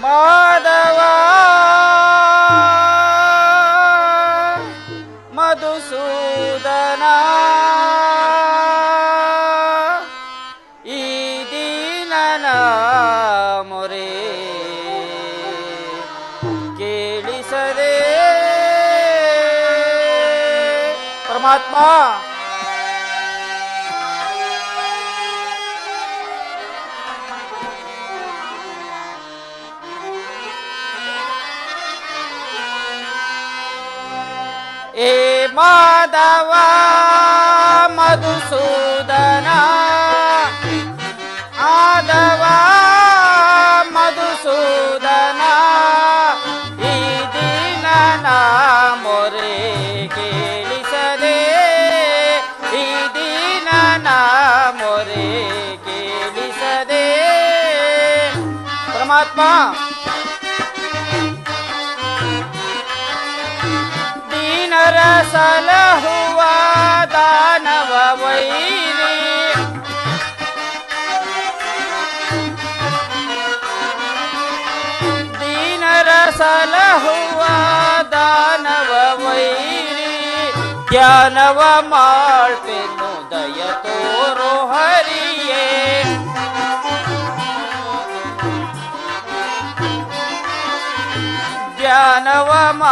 ಮಾಧವ. ಮಧುಸೂದನ. ಈ ಮೊರೆ ಕೇಳಿಸದೆ. ಪರಮಾತ್ಮ. ಮಾಧವ ಮಧುಸೂದನ. ಮಾಧವ ಮಧುಸೂದನ. ಈ ದಿನ ಮೊರೆ ಕೇಳಿಸದೆ. ಈ ದಿನ ಮೊರೆ ಕೇಳಿಸದೆ. ಪರಮಾತ್ಮ ದೀನರ ಸಲಹುವ ದಾನವ ವೈರಿ ದೀನರ ಸಲಹುವ ದಾನವ ವೈರಿ ಜ್ಞಾನವ ಮಾಡ್ಪೆನ್ನು ದಯ ತೋರೋ ಹರಿಯೇ ಧ್ಯಾನವ ಮಾಡ್ಪೆನು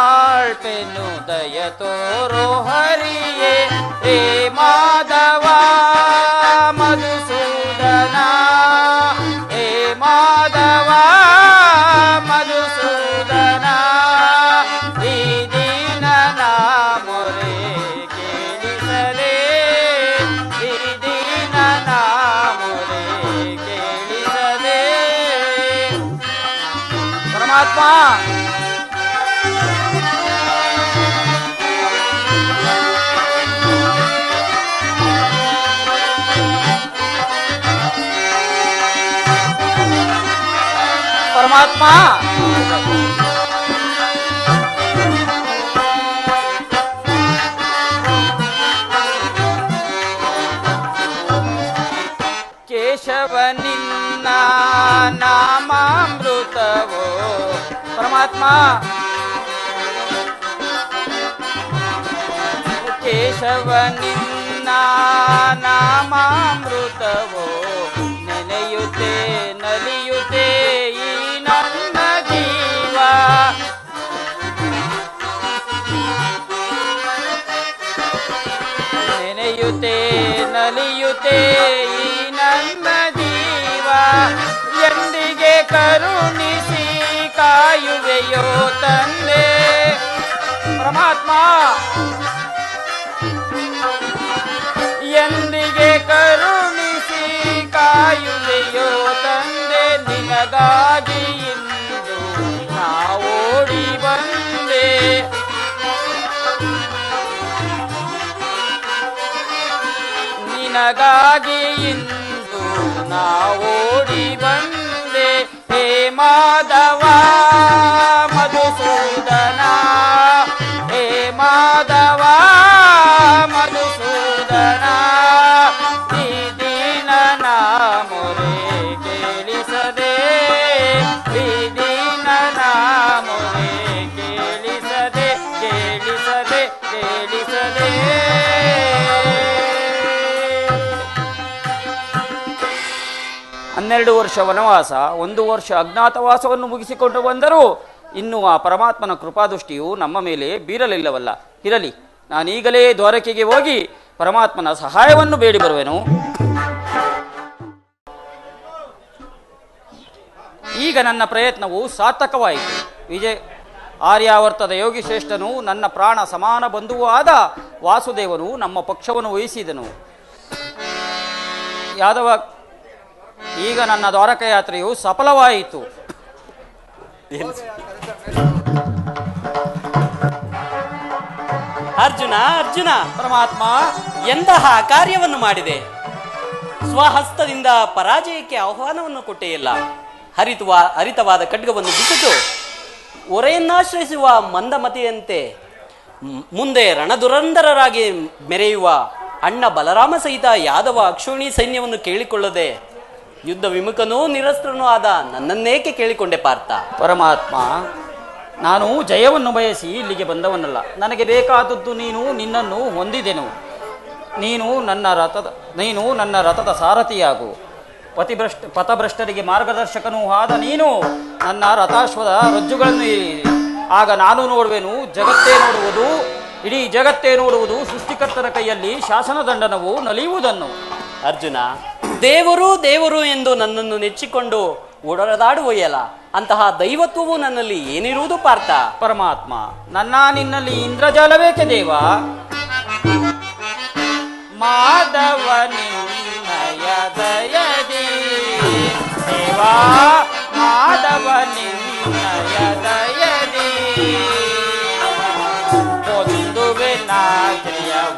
ದಯ ತೋರೋ ಹರಿಯೇ ಹೇ ಮಾಧವ ಮಧುಸೂದನ ಹೇ ಮಾಧವ ಮಧುಸೂದನ ಈ ದೀನನ ಮೊರೆ ಕೇಳಿಸಲೇ ಈ ದೀನನ ಮೊರೆ ಕೇಳಿಸಲೇ ಪರಮಾತ್ಮ ಪರಮಾತ್ಮ ಕೇಶವ ನಿನ್ನ ನಾಮಾಮೃತವೋ ಪರಮಾತ್ಮ ಕೇಶವ ನಿನ್ನ ನಾಮಾಮೃತವೋ ನೆನೆಯುತ್ತೆ ನಲಿಯುತ್ತೆ ನನ್ನ ಜೀವ ಎಂದಿಗೆ ಕರುಣಿಸಿ ಕಾಯುವೆಯೋ ತಂದೆ. ಪರಮಾತ್ಮ ನಿನಗಾಗಿ ಇಂದು ನಾವು ಓಡಿ ಬಂದೆ. ಹೇ ಮಾಧವ ಮಧುಸೂದನ ಹೇ ಮಾಧವ ಹನ್ನೆರಡು ವರ್ಷ ವನವಾಸ, ಒಂದು ವರ್ಷ ಅಜ್ಞಾತವಾಸವನ್ನು ಮುಗಿಸಿಕೊಂಡು ಬಂದರೂ ಇನ್ನು ಆ ಪರಮಾತ್ಮನ ಕೃಪಾದೃಷ್ಟಿಯು ನಮ್ಮ ಮೇಲೆ ಬೀರಲಿಲ್ಲವಲ್ಲ. ಇರಲಿ, ನಾನೀಗಲೇ ದ್ವಾರಕೆಗೆ ಹೋಗಿ ಪರಮಾತ್ಮನ ಸಹಾಯವನ್ನು ಬೇಡಿ ಬರುವೆನು. ಈಗ ನನ್ನ ಪ್ರಯತ್ನವು ಸಾರ್ಥಕವಾಯಿತು. ವಿಜಯ, ಆರ್ಯಾವರ್ತದ ಯೋಗಿಶ್ರೇಷ್ಠನು ನನ್ನ ಪ್ರಾಣ ಸಮಾನ ಬಂಧುವೂ ಆದ ವಾಸುದೇವನು ನಮ್ಮ ಪಕ್ಷವನ್ನು ವಹಿಸಿದನು. ಯಾದವ ಈಗ ನನ್ನ ದ್ವಾರಕಯಾತ್ರೆಯು ಸಫಲವಾಯಿತು. ಅರ್ಜುನ ಅರ್ಜುನ! ಪರಮಾತ್ಮ! ಎಂತಹ ಕಾರ್ಯವನ್ನು ಮಾಡಿದೆ. ಸ್ವಹಸ್ತದಿಂದ ಪರಾಜಯಕ್ಕೆ ಆಹ್ವಾನವನ್ನು ಕೊಟ್ಟೇ ಇಲ್ಲ. ಹರಿತುವ ಹರಿತವಾದ ಖಡ್ಗವನ್ನು ಬಿಟ್ಟಿತು ಒರೆಯನ್ನಾಶ್ರಯಿಸುವ ಮಂದಮತಿಯಂತೆ ಮುಂದೆ ರಣದುರಂಧರರಾಗಿ ಮೆರೆಯುವ ಅಣ್ಣ ಬಲರಾಮ ಸಹಿತ ಯಾದವ ಅಕ್ಷೋಣಿ ಸೈನ್ಯವನ್ನು ಕೇಳಿಕೊಳ್ಳದೆ ಯುದ್ಧ ವಿಮುಖನೂ ನಿರಸ್ತ್ರನೂ ಆದ ನನ್ನನ್ನೇಕೆ ಕೇಳಿಕೊಂಡೆ ಪಾರ್ಥ? ಪರಮಾತ್ಮ ನಾನು ಜಯವನ್ನು ಬಯಸಿ ಇಲ್ಲಿಗೆ ಬಂದವನಲ್ಲ. ನನಗೆ ಬೇಕಾದದ್ದು ನೀನು ನಿನ್ನನ್ನು ಹೊಂದಿದೆನು. ನೀನು ನನ್ನ ರಥದ ನೀನು ನನ್ನ ರಥದ ಸಾರಥಿಯಾಗು. ಪತಿಭ್ರಷ್ಟ ಪಥಭ್ರಷ್ಟರಿಗೆ ಮಾರ್ಗದರ್ಶಕನೂ ಆದ ನೀನು ನನ್ನ ರಥಾಶ್ವದ ರಜ್ಜುಗಳನ್ನು. ಆಗ ನಾನು ನೋಡುವೆನು ಜಗತ್ತೇ ನೋಡುವುದು ಇಡೀ ಜಗತ್ತೇ ನೋಡುವುದು ಸೃಷ್ಟಿಕರ್ತರ ಕೈಯಲ್ಲಿ ಶಾಸನದಂಡನವು ನಲಿಯುವುದನ್ನು. ಅರ್ಜುನ ದೇವರು ದೇವರು ಎಂದು ನನ್ನನ್ನು ನೆಚ್ಚಿಕೊಂಡು ಓಡಾಡುವಯ್ಯಲ್ಲ ಅಂತಹ ದೈವತ್ವವು ನನ್ನಲ್ಲಿ ಏನಿರುವುದು ಪಾರ್ಥ? ಪರಮಾತ್ಮ, ನನ್ನ ನಿನ್ನಲ್ಲಿ ಇಂದ್ರಜಾಲವೇಕೆ ದೇವ? ಮಾಧವ ನಿನ್ನಯ ದಯದಿ ದೇವಾ ಮಾಧವ ನಿನ್ನಯ ದಯದಿ ನಾಜಯವ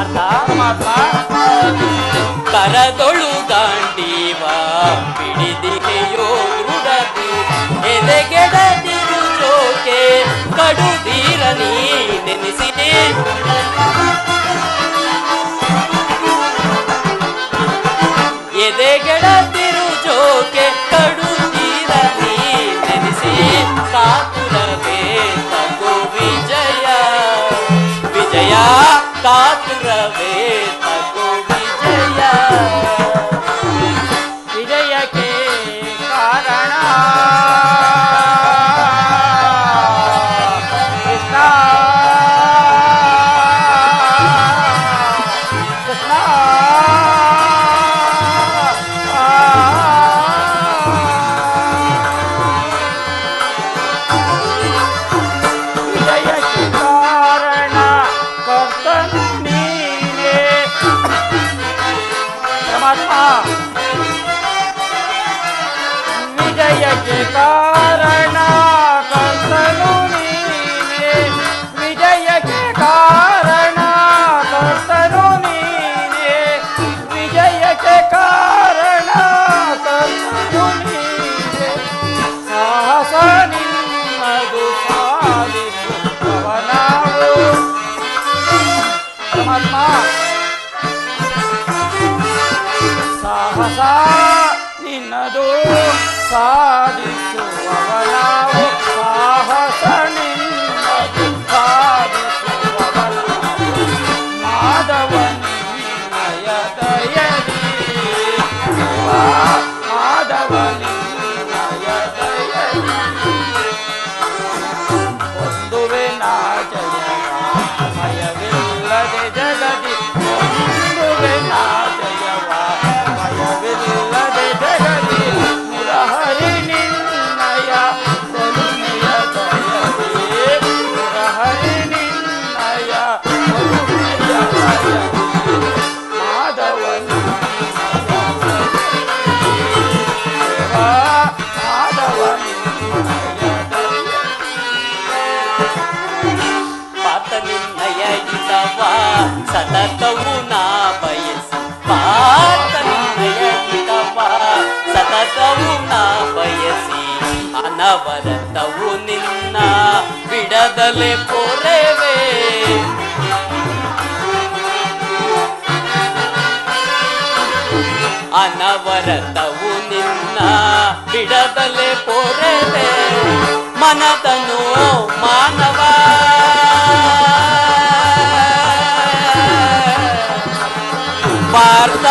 ಅರ್ಥ ಪರಮಾತ್ಮ ಕರದೊಳು ದಾಂಡೀವ ಹಿಡಿದಿಹೆಯೋ ದೃಢದೆ ಎದೆಗೆಡದಿರು ಜೋಕೆ ಕಡುದೀರ ನೀ ನೆನೆಸಿದೆ ಎದೆಗೆಡದಿರು જય જય કારણ साड़ी ಸತತವು ನಾ ಬಯಸಿ ಪಾತ ನಿನ್ನಯ ಹಿತವ ಸತತವು ನಾ ಬಯಸಿ ಅನವರತವು ನಿನ್ನ ಬಿಡದಲೆ ಪೊರೆವೆ ಅನವರತವು ನಿನ್ನ ಬಿಡದಲೆ ಪೊರೆವೆ ಮನದನು ಮಾನವ. ಪಾರ್ಥ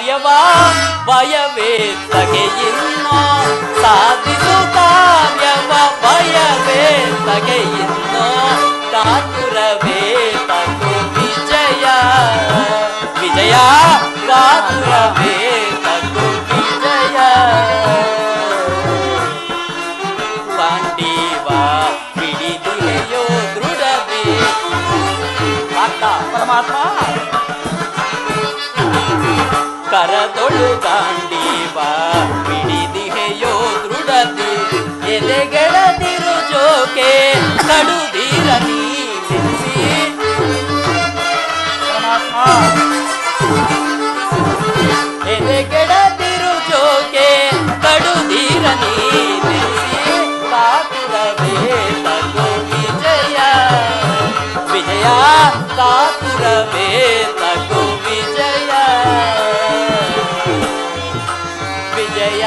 ಕಾರ್ಯವ ಭಯವೇ ತಗೆಯಿನ್ನೋ ಸಾಧಿಸು ಕಾರ್ಯವ ಭಯವೇ ತಗೆಯಿನ್ನೋ ಕಾತುರವೇ ತಗು ವಿಜಯ ವಿಜಯ ಕಾತುರವೇ ಕರದೊಳು ಗಾಂಡೀವ ಹಿಡಿದಿಹೆಯೋ ದೃಢತೆ ಎದೆಗೆಳದಿರು ಜೋಕೆ ಕಡುದೀರ ನೀಸಿ ಎದೆಗೆಳದಿರು ಜೋಕೆ ಕಡುದೀರ ನೀಸಿ ಕಾತುರವೇ ತಗೋ ವಿಜಯ ವಿಜಯ, ಕಾತುರವೇ ವಿಜಯ.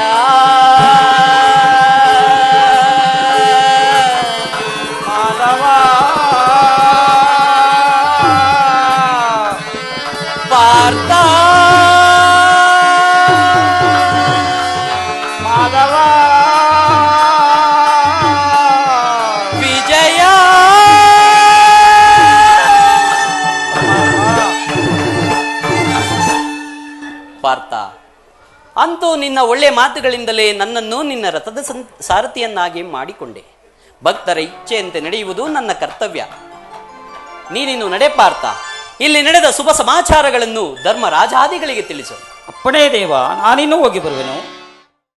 ಅಂತೂ ನಿನ್ನ ಒಳ್ಳೆ ಮಾತುಗಳಿಂದಲೇ ನನ್ನನ್ನು ನಿನ್ನ ರಥದ ಸಂ- ಸಾರಥಿಯನ್ನಾಗಿ ಮಾಡಿಕೊಂಡೆ. ಭಕ್ತರ ಇಚ್ಛೆಯಂತೆ ನಡೆಯುವುದು ನನ್ನ ಕರ್ತವ್ಯ. ನೀನಿನ್ನು ನಡೆ ಪಾರ್ಥ. ಇಲ್ಲಿ ನಡೆದ ಶುಭ ಸಮಾಚಾರಗಳನ್ನು ಧರ್ಮ ರಾಜಾದಿಗಳಿಗೆ ತಿಳಿಸು. ಅಪ್ಪಣೇ ದೇವ, ನಾನಿನ್ನೂ ಹೋಗಿ ಬರುವೆನು.